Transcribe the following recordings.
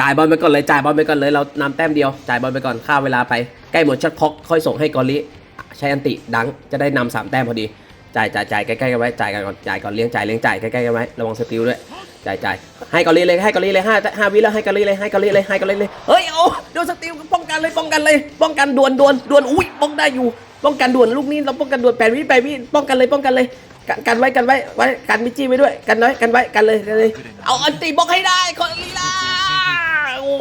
จ่ายบอลไปก่อนเลยจ่ายบอลไปก่อนเลยเรานำแต้มเดียวจ่ายบอลไปก่อนฆ่าเวลาไปใกล้หมดช็อตคล็อกค่อยส่งให้กอลิใช้อันติดังจะได้นำสามแต้มพอดีจ่ายจ่ายจ่ายใกล้ๆกันไว้จ่ายกันก่อนจ่ายก่อนเลี้ยงจ่ายเลี้ยงจ่ายใกล้ๆกันไว้ระวังสติลด้วยจ่ายจ่ายให้กอลิเลยให้กอลิเลยห้าห้าวิแล้วให้กอลิเลยให้กอลิเลยให้กอลิเลยเฮ้ยโอ้โดนสติลป้องกันเลยป้องกันเลย ป้องกันด่วนด่วนด่วนอุ้ยป้องได้อยู่ ป้องกันด่วนลูกนี้เราป้องกันด่วนแปดวิแปดวิป้องกันเลยป้องกันเลยกันไว้กันไว้ไว้กันมิจี้ไว้ด้วยกันไว้กันไว้กันเลยกันเลย เอาอันติบล็อกให้ได้คนลีลา โอ้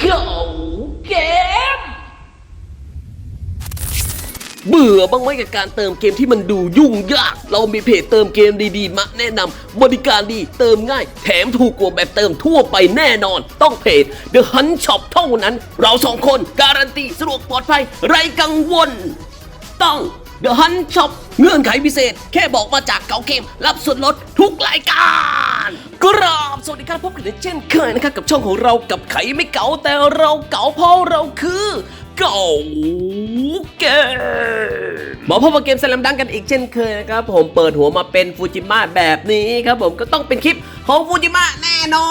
เขาเกม เบื่อบ้างไหมกับการเติมเกมที่มันดูยุ่งยาก เรามีเพจเติมเกมดีๆ มาแนะนำบริการดีเติมง่าย แถมถูกกว่าแบบเติมทั่วไปแน่นอน ต้องเพจ The Hunt Shop เท่านั้น เราสองคนการันตีสะดวกปลอดภัยไร้กังวล ต้อง The Hunt Shop เงื่อนไขพิเศษ แค่บอกมาจากเก่าเกม รับส่วนลดทุกรายการกราบสวัสดีครับพบกันเช่นเคยนะครับกับช่องของเรากับไขไม่เก่าแต่เราเก่าเพราะเราคือ ก่าเกมมาพบกับเกมสลัมดังกันอีกเช่นเคยนะครับ ผมเปิดหัวมาเป็นฟูจิมะแบบนี้ครับผมก็ต้องเป็นคลิปของฟูจิมะแน่นอ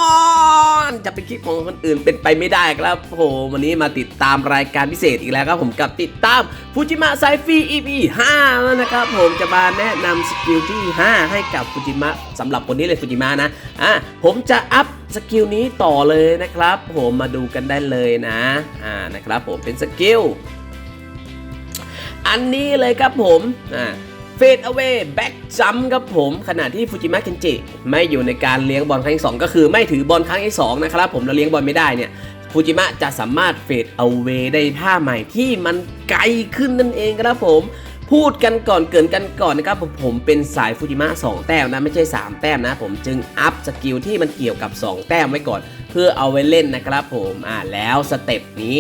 น จะเป็นคลิปของคนอื่นเป็นไปไม่ได้ครับผมวันนี้มาติดตามรายการพิเศษอีกแล้วครับผมกับติดตามฟูจิมะไซฟี EP 5แล้วนะครับผมจะมาแนะนำสกิลที่ 5 ให้กับฟูจิมะสำหรับคนนี้เลยฟูจิมะนะอะผมจะอัพ สกิลนี้ต่อเลยนะครับ ผมมาดูกันได้เลยนะอ่านะครับผมเป็นสกิลอันนี้เลยครับผมอ่าเฟดเอา a y แบ็กจัมครับผมขณะที่ฟูจิมะเคนจิไม่อยู่ในการเลี้ยงบอลครั้งที่สองก็คือไม่ถือบอลครั้งที่สองนะครับผมแล้วเลี้ยงบอลไม่ได้เนี่ยฟูจิมะจะสามารถเฟดเอา a y ได้ท่าใหม่ที่มันไกลขึ้นนั่นเองครับผม พูดกันก่อนเกินกันก่อนนะครับผมผมเป็นสายฟูจิมะ2แต้มนะไม่ใช่ 3 แต้มนะ ผมจึงอัพสกิลที่มันเกี่ยวกับ 2 แต้มไว้ก่อน เพื่อเอาไว้เล่นนะครับผมอ่าแล้วสเต็ปนี้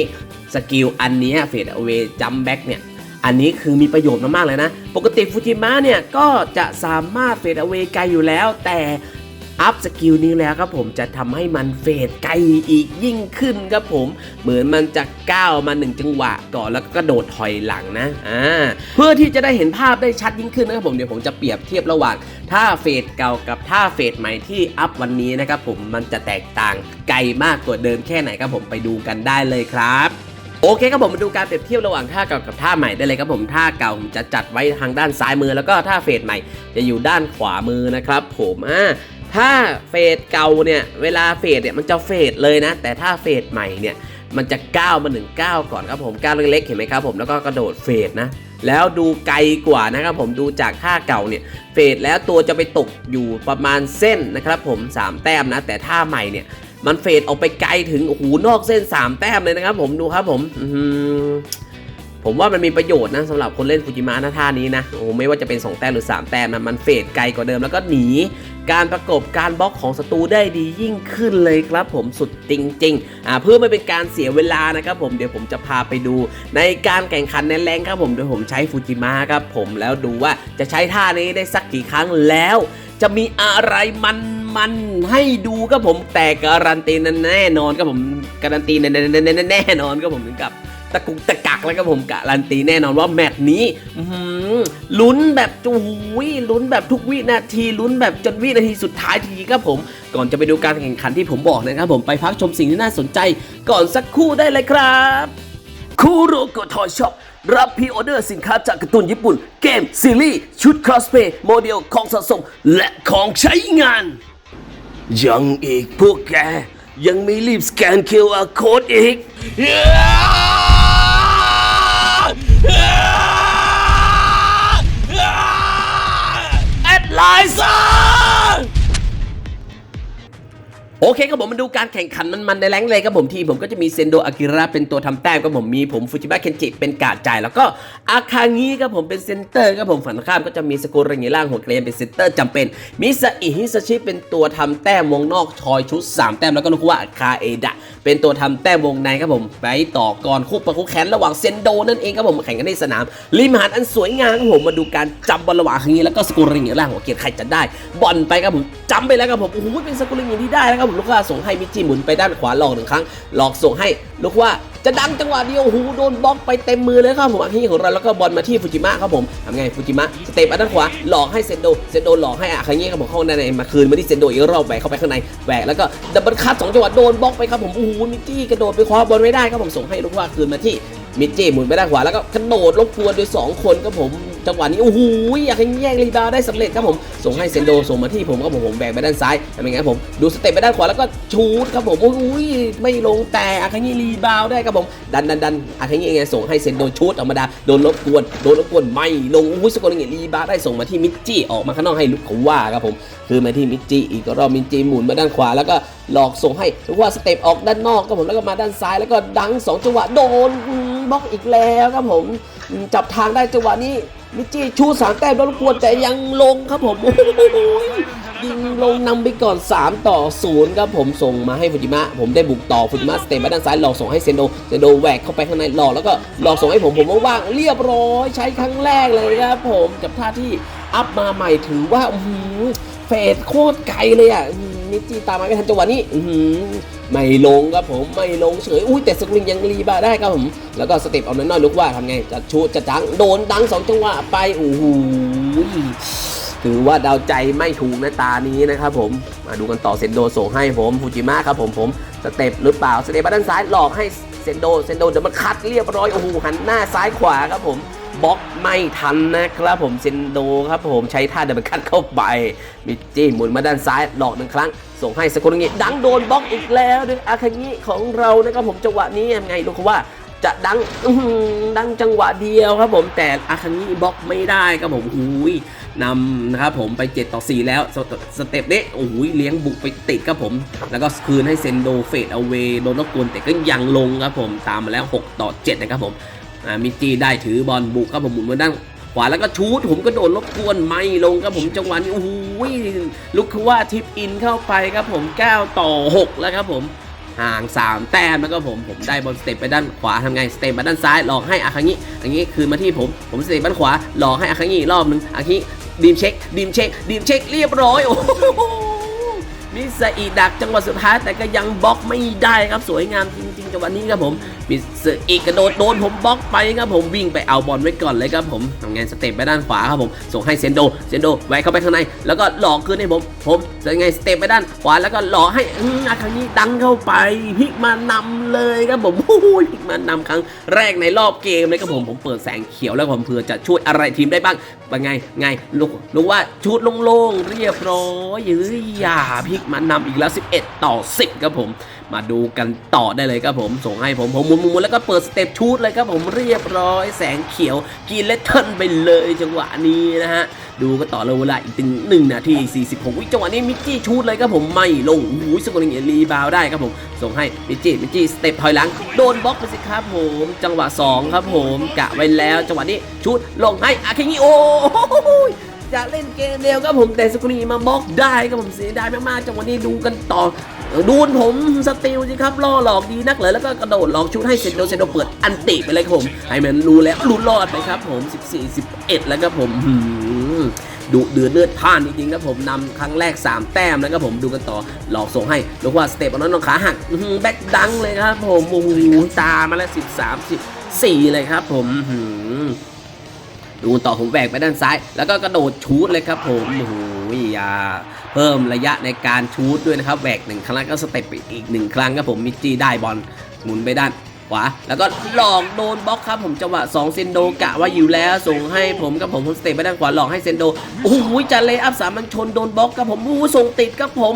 สกิลอันนี้เฟดเอา a y จัมแบ็กเนี่ยอันนี้คือมีประโยชน์มากๆเลยนะ ปกติฟูจิมะเนี่ยก็จะสามารถเฟดเอา a y ไกลอยู่แล้ว แต่ อัพสกิลนี้แล้วครับผมจะทำให้มันเฟดไกลอีกยิ่งขึ้นครับผมเหมือนมันจะก้าวมาหนึ่งจังหวะก่อนแล้วก็กระโดดถอยหลังนะอ่าเพื่อที่จะได้เห็นภาพได้ชัดยิ่งขึ้นนะครับผมเดี๋ยวผมจะเปรียบเทียบระหว่างท่าเฟดเก่ากับท่าเฟดใหม่ที่อัพวันนี้นะครับผมมันจะแตกต่างไกลมากกว่าเดิมแค่ไหนครับผมไปดูกันได้เลยครับโอเคครับผมมาดูการเปรียบเทียบระหว่างท่าเก่ากับท่าใหม่ได้เลยครับผมท่าเก่าผมจะจัดไว้ทางด้านซ้ายมือ แล้วก็ท่าเฟดใหม่จะอยู่ด้านขวามือนะครับผมอ่า ถ้าเฟดเก่าเนี่ยเวลาเฟดเนี่ยมันจะเฟดเลยนะ แต่ถ้าเฟดใหม่เนี่ยมันจะก้าวมาหนึ่งก้าวก่อนครับผมก้าวเล็กๆเห็นไหมครับผมแล้วก็กระโดดเฟดนะแล้วดูไกลกว่านะครับผมดูจากท่าเก่าเนี่ยเฟดแล้วตัวจะไปตกอยู่ประมาณเส้นนะครับผมสามแต้มนะ แต่ท่าใหม่เนี่ย มันเฟดออกไปไกลถึงโอ้โหนอกเส้น 3 แต้มเลยนะครับผมดูครับผม อื ผมว่ามันมีประโยชน์นะสำหรับคนเล่นฟูจิมะนะท่านี้นะโอ้โหไม่ว่าจะเป็น 2 แต้มหรือ 3 แต้มนะมันเฟดไกลกว่าเดิมแล้วก็หนีการประกบการบล็อกของศัตรูได้ดียิ่งขึ้นเลยครับผมสุดจริงๆอ่าเพื่อไม่เป็นการเสียเวลานะครับผมเดี๋ยวผมจะพาไปดู ในการแข่งขันในแรงครับผมโดยผมใช้ฟูจิมะครับผมแล้วดูว่าจะใช้ท่านี้ได้สักกี่ครั้งแล้ว จะมีอะไรมันมันให้ดูครับผมแต่การันตีแน่นอนครับผมการันตีแน่ๆๆๆแน่นอนครับผมถึงกับ ตะกุกตะกักแล้วครับผมการันตีแน่นอนว่าแมตช์นี้ลุ้นแบบจูยลุ้นแบบทุกวินาทีลุ้นแบบจนวินาทีสุดท้ายทีครับผม ก่อนจะไปดูการแข่งขันที่ผมบอกนะครับผมไปพักชมสิ่งที่น่าสนใจ ก่อนสักครู่ได้เลยครับคูโรโกทอยช็อปรับพรีออเดอร์สินค้าจากการ์ตูนญี่ปุ่น เกม ซีรีส์ชุดคอสเพย์โมเดลของสะสม และของใช้งาน ยังอีกพวกแก ยังไม่รีบสแกน QR Code อีก แอดไลน์ซ่า โอเคครับผมมาดูการแข่งขันมันๆในแรงเลยครับผมทีผมก็จะมีเซนโดอากิระเป็นตัวทำแต้มครับผมมีผมฟูจิบะเคนจิเป็นการดจ่ายแล้วก็อาคางิครับผมเป็นเซนเตอร์ครับผมฝั่งข้ามก็จะมีสกุลรงีล่างหัวเกรียนเป็นเซนเตอร์จำเป็นมิซาอิฮิซาชิเป็นตัวทำแต้มวงนอกชอยชุด 3 แต้มแล้วก็นุคุวะคาเอดะเป็นตัวทำแต้มวงในครับผมไปต่อก่อนคู่ประคู่แขนระหว่างเซนโดนั่นเองครับผมแข่งกันในสนามริมหาดอันสวยงามครับผมมาดูการจำบอลระหว่างอาคางิแล้วก็สกุลรงีล่างหัวเกรียนใครจะได้บอลไปครับผมจำไปแล้วครับผมโอ้โหเป็นสกุลรงีที่ได้แล้วครับผมกว่าส่งให้มิจิหมุนไปด้านขวาหลอกหนึ่งครั้ง หลอกส่งให้ลูกว่าจะดังจังหวะเดียวโอ้โดนบล็อกไปเต็มมือเลยครับผมอาคิของเราแล้วก็บอลมาที่ฟูจิมะครับผมทำไงฟูจิมะสเตปมาด้านขวาหลอกให้เซนโดเซนโดหลอกให้อาคาเงะครับผมเข้าในมาคืนมาที่เซนโดอีกรอบแหวกเข้าไปข้างในแหวกแล้วก็ดับเบิลคัตสองจังหวะโดนบล็อกไปครับผมโอ้โหมิจิกระโดดไปคว้าบอลไม่ได้ครับผมส่งให้ลูกว่าคืนมาที่มิจจี้หมุนไปด้านขวาแล้วก็กระโดดรบกวนโดยสองคนครับผม จังหวะนี้โอ้โหอยากให้แย่งรีบาวได้สำเร็จครับผมส่งให้เซนโดส่งมาที่ผมครับผมผมแบกไปด้านซ้ายทำยังไงผมดูสเต็ปไปด้านขวาแล้วก็ชูดครับผมโอ้โหไม่ลงแต่อาคางิรีบาวได้ครับผมดันดันดันอาคางิเองไงส่งให้เซนโดชูดออกมดาโดนรบกวนโดนรบกวนไม่ลงโอ้ยสกอร์เงี้รีบาวได้ส่งมาที่มิจจี้ออกมาข้างนอกให้ลุกเขาว่าครับผมคือมาที่มิจจี้อีกรอบมิจจี้หมุนมาด้านขวาแล้วก็หลอกส่งให้ลูกว่าสเต็ปออกด้านนอกครับผมแล้วก็มาด้านซ้ายแล้วก็ดังสองจังหวะโดนบล็อกอีกแล้วครับผม จับทางได้จังหวะนี้มิจจี้ชูสามแต้มแล้วรบกวนแต่ยังลงครับผมโอ้โหยิงลงนำไปก่อน 3 ต่อ 0 ครับผมส่งมาให้ฟูจิมะ ผมได้บุกต่อฟูจิมะสเต็ปมาด้านซ้ายหลอกส่งให้เซนโดเซนโดแหวกเข้าไปข้างในหลอกแล้วก็หลอกส่งให้ผมผมว่างๆเรียบร้อย ใช้ครั้งแรกเลยครับผมกับท่าที่อัพมาใหม่ถือว่าเฟดโคตรไกลเลยอะ มิจจี้ตามมาไม่ทันจังหวะนี้อืไม่ลงครับผมไม่ลงเฉยอุ้ยแต่สกริงยังรีบาได้ครับผม แล้วก็สเต็ปเอาน้อยๆลุกว่าทำไงจะชูจะจังโดนดังสองจังหวะไปโอ้โหถือว่าเดาใจไม่ถูกนตานี้นะครับผม มาดูกันต่อเซนโดส่งให้ผมฟูจิมะครับผมผมสเต็ปหรือเปล่าสเต็ปด้านซ้ายหลอกให้เซนโดเซนโดเดี๋ยวมันคัดเรียบร้อยโอ้โหหันหน้าซ้ายขวาครับผม บล็อกไม่ทันนะครับผมเซนโดครับผมใช้ท่าเดินคัดเข้าไปมิจจี้หมุนมาด้านซ้ายหลอกหนึ่งครั้ง ส่งให้สกุลงิดังโดนบล็อกอีกแล้วด้วยอาคางิของเรานะครับผมจังหวะนี้ยังไงลูกเขาว่าจะดังดังจังหวะเดียวครับผมแต่อาคางิบล็อกไม่ได้ครับผมหูยนำนะครับผมไป 7 ต่อ 4 แล้วสเตสเต็ปนี้โอ้โหเลี้ยงบุกไปติดครับผม แล้วก็คืนให้เซนโดเฟดเอาเวโดนรบกวนแต่ก็ยังลงครับผมตามมาแล้ว 6 ต่อ 7 นะครับผม มิจีได้ถือบอลบุกครับผมหมุนมาด้านขวาแล้วก็ชูดผมก็โดนรบกวนไม่ลงครับผมจังหวะนี้โอ้โหลุกคือว่าทิปอินเข้าไปครับผม 9 ต่อ 6 แล้วครับผมห่าง 3 แต้มแล้วก็ผมผมได้บอลสเต็ปไปด้านขวาทำไงสเต็ปมาด้านซ้ายหลอกให้อาคังิอาคังิคืนมาที่ผมผมสเต็ปด้านขวาหลอกให้อาคังิอีกรอบหนึงอาคังิดีมเช็คดีมเช็คดีมเช็คเรียบร้อยโอ้โหมิสอีดักจังหวะสุดท้ายแต่ก็ยังบล็อกไม่ได้ครับสวยงามจริง จังหวะนี้ครับผมมิสอีกกระโดดโดนผมบล็อกไปครับผมวิ่งไปเอาบอลไว้ก่อนเลยครับผมทำงานสเต็ปไปด้านขวาครับผมส่งให้เซนโดเซนโดแหวกเข้าไปข้างใน แล้วก็หลอกคืนให้ผมผมจะไงสเต็ปไปด้านขวาแล้วก็หลอกให้อื้ออาครั้งนี้ดังเข้าไปพลิกมานำเลยครับผมโอ้โหพลิกมานำครั้งแรกในรอบเกมเลยครับผมผมเปิดแสงเขียวแล้วผมเพื่อจะช่วยอะไรทีมได้บ้างเป็นไงไงลูกลูกว่าชุดโล่งๆเรียบร้อยยื้อย่าพลิกมานำอีกแล้ว 11 ต่อ 10 ครับผม มาดูกันต่อได้เลยครับผมส่งให้ผมผมหมุนหมุนแล้วก็เปิดสเต็ปชูดเลยครับผมเรียบร้อยแสงเขียวกินเลตเทิลไปเลยจังหวะนี้นะฮะดูกันต่อเลยเวลาอีกถึง1นาที46วิจังหวะนี้มิกกี้ชูดเลยครับผมไม่ลงหูสกุลเงียรีบาวได้ครับผมส่งให้มิกกี้มิกกี้สเต็ปถอยหลังโดนบล็อกไปสิครับผมจังหวะ 2 ครับผมกะไว้แล้วจังหวะนี้ชูดลงให้อาเคงิโอจะเล่นเกมเดียวครับผมแต่สกุลีมาบล็อกได้ครับผมเสียดายมากๆจังหวะนี้ดูกันต่อ ดูนผมสติลสิครับล่อหลอกดีนักเลยแล้วก็กระโดดหลอกชุดให้เซนโดเซนโดเปิดอันติไปเลยครับผมให้มันรู้แล้วรู้รอดไปครับผม 14 11 แล้วครับผมดุเดือดเลือดพ่านจริงๆครับผมนำครั้งแรก 3 แต้มแล้วครับผมดูกันต่อหลอกส่งให้ลูกว่าสเตปอันนั้นน้องขาหักแบ็คดังเลยครับผมโอ้โหตามาแล้ว 13 14เลยครับผมหืม ดูต่อผมแหวกไปด้านซ้าย แล้วก็กระโดดชูดเลยครับผมโอ้โหอยาเพิ่มระยะในการชูดด้วยนะครับแหวกหนึ่งครั้งแล้วก็สเต็ปไปอีกหนึ่งครั้งครับผมมิจจี้ได้บอลหมุนไปด้านขวาแล้วก็หลอกโดนบล็อกครับผมจังหวะ2เซนโดกะว่าอยู่แล้วส่งให้ผมกับผมผมสเต็ปไปด้านขวาหลอกให้เซนโดโอ้โหจะเลยอัพสามัญชนโดนบล็อกครับผมโอ้โหส่งติดครับผม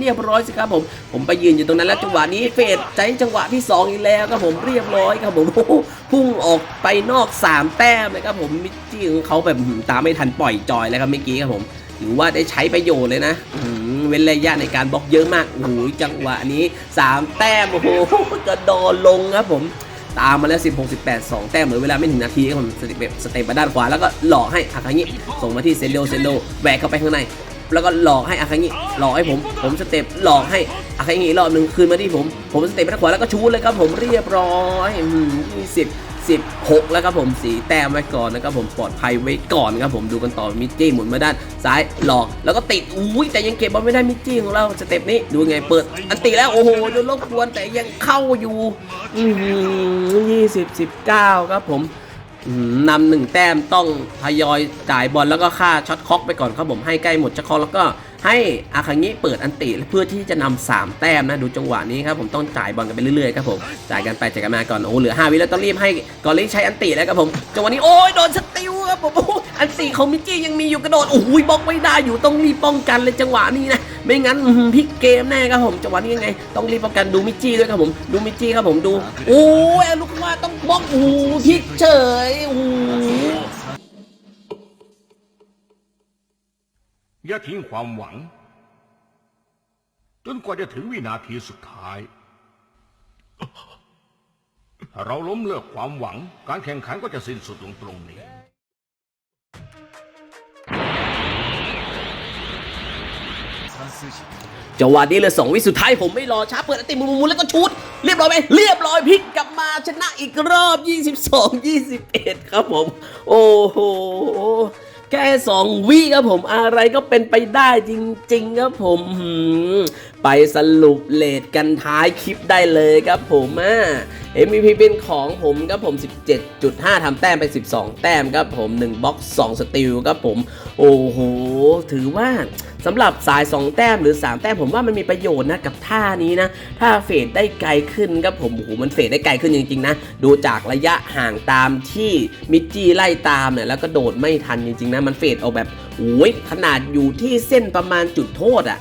เรียบร้อยสิครับผม ผมไปยืนอยู่ตรงนั้นแล้วจังหวะนี้เฟดใจจังหวะที่สองอีกแล้วครับผมเรียบร้อยครับผมโอ้พุ่งออกไปนอกสามแต้มเลยครับผมมิจจี้ของเขาแบบตามไม่ทันปล่อยจอยแล้วครับเมื่อกี้ครับผมถือว่าได้ใช้ประโยชน์เลยนะเว้นระยะในการบล็อกเยอะมากโอ้โหจังหวะนี้ 3 แต้มโอ้โหกระโดดลงครับผมตามมาแล้ว 16 18 2 แต้มเหลือเวลาไม่ถึงนาทีครับผมสเต็ปสเต็ปมาด้านขวาแล้วก็หลอกให้อาคางิส่งมาที่เซนโดเซนโดแหวกเข้าไปข้างใน แล้วก็หลอกให้อาคางิหลอกให้ผม ผมสเต็ปหลอกให้อาคางิรอบหนึ่งคืนมาที่ผม ผมสเต็ปไปด้านขวาแล้วก็ชูเลยครับผมเรียบร้อยยี่สิบ16 แล้วครับผมสีแต้มไว้ก่อนนะครับผมปลอดภัยไว้ก่อนครับผมดูกันต่อมิจจี้หมุนมาด้านซ้ายหลอกแล้วก็ติดอุ้ยแต่ยังเก็บบอลไม่ได้มิจจี้ของเราสเต็ปนี้ดูไงเปิด อันติแล้วโอ้โหโดนรบกวนแต่ยังเข้าอยู่ยี่สิบสิบเก้าครับผม นำหนึ่งแต้มต้องทยอยจ่ายบอลแล้วก็ค่าช็อตค็อกไปก่อนครับผมให้ใกล้หมดช็อตค็อกแล้วก็ให้อาคางิเปิดอันติเพื่อที่จะนำสามแต้มนะดูจังหวะนี้ครับผมต้องจ่ายบอลกันไปเรื่อยๆครับผมจ่ายกันไปจ่ายกันมาก่อนโอ้เหลือ 5 วิแล้วต้องรีบให้กอลิใช้อันติแล้วครับผมจังหวะนี้โอ้ยโดนสติวครับผมโอ้ อันติของมิจจี้ยังมีอยู่กระโดดโอ้โหบล็อกไม่ได้อยู่ต้องรีบป้องกันเลยจังหวะนี้นะไม่งั้นพลิกเกมแน่ครับผมจังหวะนี้ยังไง ต้องรีบป้องกันดูมิจจี้ด้วยครับผมดูมิจจี้ครับผมดูโอ้ยลูกว่าต้องบล็อกโอ้โหพลิกเฉยโอ้อย่าทิ้งความหวัง จนกว่าจะถึงวินาทีสุดท้ายถ้าเราล้มเลิกความหวัง การแข่งขันก็จะสิ้นสุดลงตรงนี้ จังหวะนี้เลยสองวิสุดท้ายผมไม่รอช้าเปิดอติมุมมุแล้วก็ชุดเรียบร้อยไหมเรียบร้อยพลิกกลับมาชนะอีกรอบ 22 21 ครับผม โอ้โหแค่สองวิครับผมอะไรก็เป็นไปได้จริง ๆ ครับผม ไปสรุปเลทกันท้ายคลิปได้เลยครับผมอะ MVP เป็นของผมครับผม 17.5ทำแต้มไป 12 แต้มครับผม1บล็อก 2 สติลครับผม โอ้โห ถือว่าสำหรับสาย 2 แต้มหรือ 3 แต้มผมว่ามันมีประโยชน์นะกับท่านี้นะ ถ้าเฟดได้ไกลขึ้นครับผมโอ้โหมันเฟดได้ไกลขึ้นจริงๆนะ ดูจากระยะห่างตามที่มิจจี้ไล่ตามเนี่ยแล้วก็โดดไม่ทันจริงๆนะ มันเฟดเอาแบบโอ้ยขนาดอยู่ที่เส้นประมาณจุดโทษอะ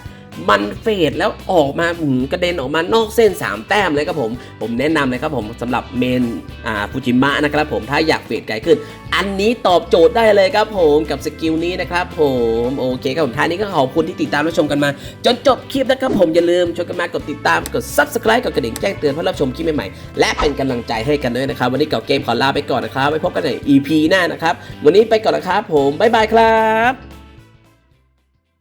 มันเฟดแล้วออกมาหืมกระเด็นออกมานอกเส้น 3 แต้มเลยครับผม ผมแนะนำเลยครับผมสำหรับเมนอ่าฟูจิมะนะครับผมถ้าอยากเฟดไกลขึ้น อันนี้ตอบโจทย์ได้เลยครับผมกับสกิลนี้นะครับผมโอเคครับผมท้ายนี้ก็ขอบคุณที่ติดตามรับชมกันมา จนจบคลิปนะครับผมอย่าลืมชวนกันมากดติดตามกด subscribe กดกระดิ่งแจ้งเตือนเพื่อรับชมคลิปใหม่ๆและเป็นกำลังใจให้กันด้วยนะครับ วันนี้เก่าเกมขอลาไปก่อนนะครับไว้พบกันใน EP หน้านะครับวันนี้ไปก่อนนะครับผมบ๊ายบายครับ